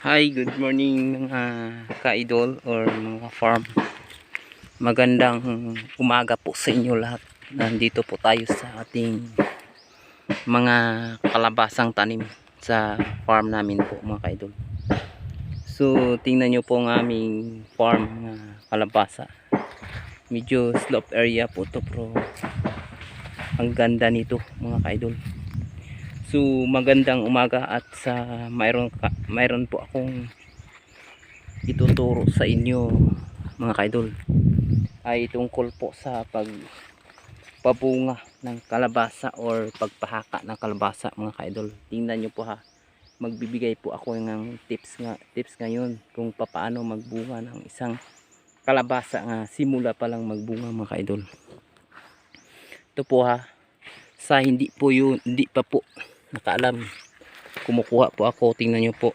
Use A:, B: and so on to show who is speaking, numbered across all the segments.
A: Hi, good morning mga ka-idol or mga farm. Magandang umaga po sa inyo lahat. Nandito po tayo sa ating mga kalabasang tanim sa farm namin po mga ka-idol. So, tingnan nyo po ang aming farm na kalabasa. Medyo slope area po to pero ang ganda nito mga ka-idol. So magandang umaga at sa mayroon mayroon po akong ituturo sa inyo mga kaidol ay tungkol po sa pag pabunga ng kalabasa or pagpahaka ng kalabasa mga kaidol. Tingnan niyo po ha. Magbibigay po ako ng tips nga tips ngayon kung paano magbunga ng isang kalabasa nga simula pa lang magbunga mga kaidol. Ito po ha. Sa hindi po yun, hindi pa po nakaalam. Kumukuha po ako. Tingnan nyo po.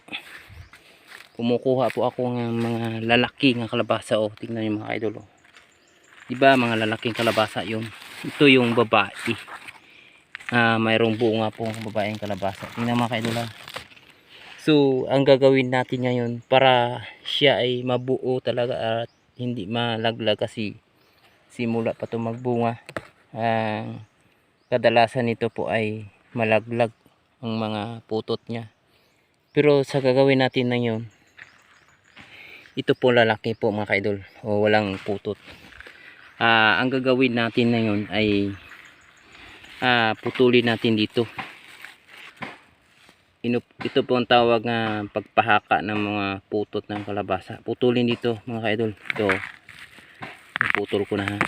A: Kumukuha po ako ng mga lalaki ng kalabasa. O tingnan nyo mga idol oh. diba mga lalaking kalabasa yun? Ito yung babae. Ah, mayroong bunga po ang babaeng kalabasa. Tingnan mga idol ha so ang gagawin natin ngayon para siya ay mabuo talaga at hindi malaglag kasi simula pa ito magbunga ang kadalasan nito po ay malaglag ang mga putot niya. Pero sa gagawin natin na yun, ito po lalaki po mga kaidol o walang putot. Ah, ang gagawin natin na yun ay ah, putulin natin dito. Ino, ito po ang tawag nga pagpahaka ng mga putot ng kalabasa. Putulin dito mga kaidol. Ito. Putol ko na ha.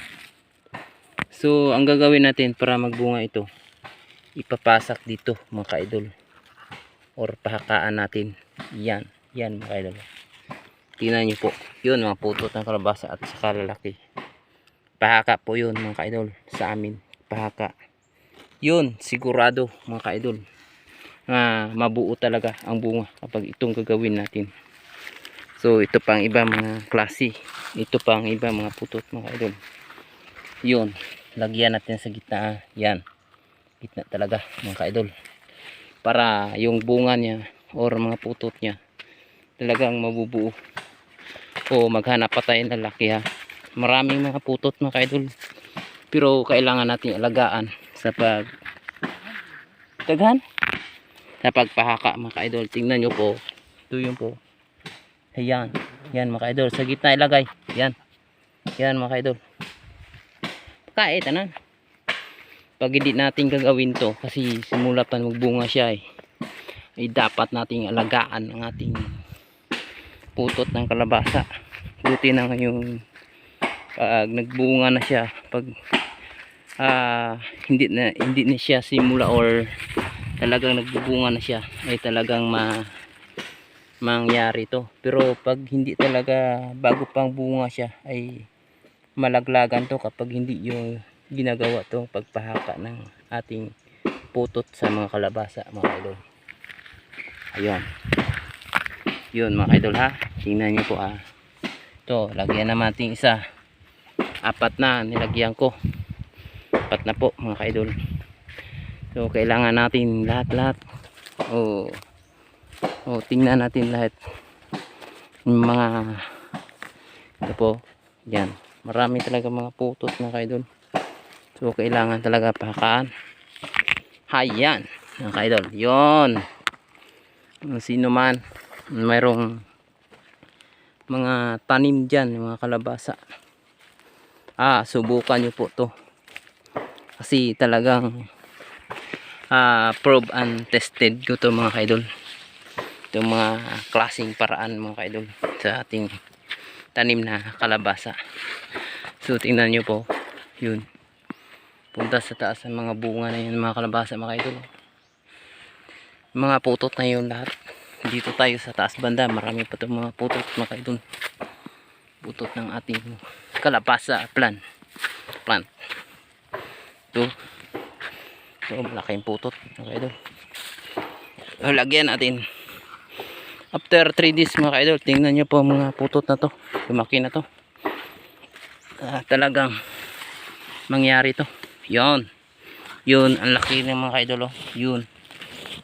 A: So, ang gagawin natin para magbunga ito, ipapasak dito mga kaidol. Or pahakaan natin. Yan. Yan mga kaidol. Tingnan nyo po. Yun mga putot ng kalabasa at saka lalaki. Pahaka po yun mga kaidol sa amin. Pahaka. Yun sigurado mga kaidol na mabuo talaga ang bunga kapag itong gagawin natin. So ito pang iba mga klase. Ito pang iba mga putot mga kaidol. Yun lagyan natin sa gitna. Yan gitna talaga mga kaidol. Para yung bunga niya or mga putot niya talagang mabubuo. O maghanap pa tayo ng laki ha. Maraming mga putot mga kaidol. Pero kailangan natin alagaan sa pag daghan? Sa pagpahaka mga kaidol. Tingnan nyo po. Ito yung po. Ayan. Yan mga kaidol. Sa gitna ilagay. Yan yan mga kaidol. Kahit tanan pag hindi natin gagawin to kasi simula pa magbunga siya eh. Ay dapat nating alagaan ang ating putot ng kalabasa. Buti na ngayong pag nagbunga na siya pag ah, hindi na hindi na siya simula or talagang nagbubunga na siya ay talagang ma mangyari to. Pero pag hindi talaga bago pang bunga siya ay malaglagan to kapag hindi yung ginagawa tong pagpahaka ng ating putot sa mga kalabasa mga idol. Ayun. Yun mga idol ha? Tingnan nyo po ha? Ito lagyan naman natin isa. Apat na nilagyan ko. Apat na po mga idol. So kailangan natin lahat lahat o oh, tingnan natin lahat. Yung mga ito po yan. Marami talaga mga putot mga idol So kailangan talaga pakaan. Hayan, mga kaidol. 'Yon. Sino man mayroong mga tanim diyan, mga kalabasa. Ah, subukan niyo po 'to. Kasi talagang ah, probe and tested ko 'to mga kaidol. Ito mga klaseng paraan mga kaidol sa ating tanim na kalabasa. So tingnan niyo po. 'Yun punta sa taas ng mga bunga na yun mga kalabasa mga idol. Mga putot na yun lahat. Dito tayo sa taas banda. Marami pa itong mga putot mga idol. Putot ng ating kalabasa plant plant ito. Ito malaking putot mga idol. Lagyan natin. After 3 days mga idol tingnan nyo po mga putot na to. Lumaki na to. Ah, talagang mangyari to yon yun ang laki ng mga idol oh. yun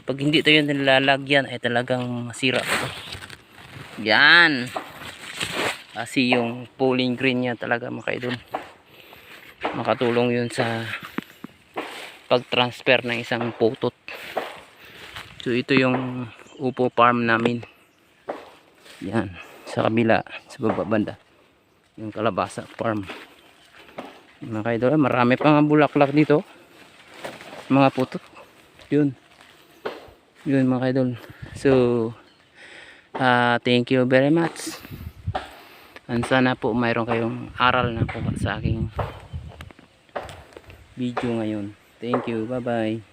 A: pag hindi yun nilalagyan ay talagang masira ito Yan. Kasi yung pulling green niya talaga mga idol. Makatulong yun sa pag-transfer ng isang putot. So ito yung upo farm namin. Yan. Sa kabila. Sa baba banda. Yung kalabasa farm. Mga idol, marami pa nga bulaklak dito. Mga putot. Yun. Yun mga idol. So, ah thank you very much. And sana po mayroon kayong aral na po sa aking video ngayon. Thank you. Bye-bye.